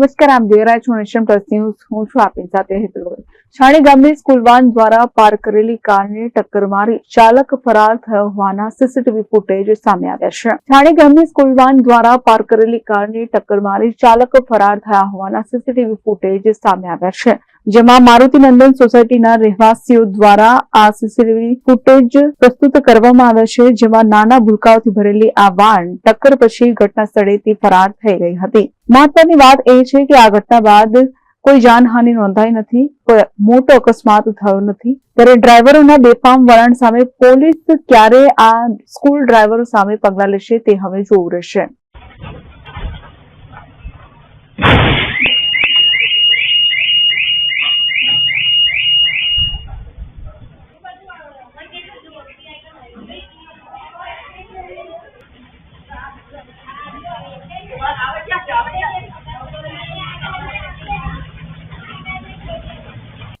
નમસ્કાર, આમ જોઈ રહ્યા છો નેશન પ્લસ ન્યૂઝ. હું છું આપની સાથે વગર. છાણી ગામની સ્કૂલવાન દ્વારા પાર કરેલી કારને ટક્કર મારી ચાલક ફરાર થયો હોવાના સીસીટીવી ફૂટેજ સામે આવ્યા છે. છાણી ગામની સ્કૂલવાન દ્વારા પાર કરેલી કારને ટક્કર મારી ચાલક ફરાર થયા હોવાના સીસીટીવી ફૂટેજ સામે આવ્યા છે. જેમાં મારુતિ નંદન સોસાયટીના રહેવાસીઓ દ્વારા આ સીસીટીવી ફૂટેજ પ્રસ્તુત કરવામાં આવ્યા છે, જેમાં નાના ભૂલકાઓથી ભરેલી આ વાન ટક્કર પછી ઘટના સ્થળેથી ફરાર થઈ ગઈ હતી. મહત્વની વાત એ છે કે આ ઘટના બાદ કોઈ જાનહાનિ નોંધાઈ નથી, કોઈ મોટો અકસ્માત થયો નથી. ત્યારે ડ્રાઈવરોના બેફામ વલણ સામે પોલીસ ક્યારે આ સ્કૂલ ડ્રાઈવરો સામે પગલાં લેશે તે હવે જોવું રહેશે.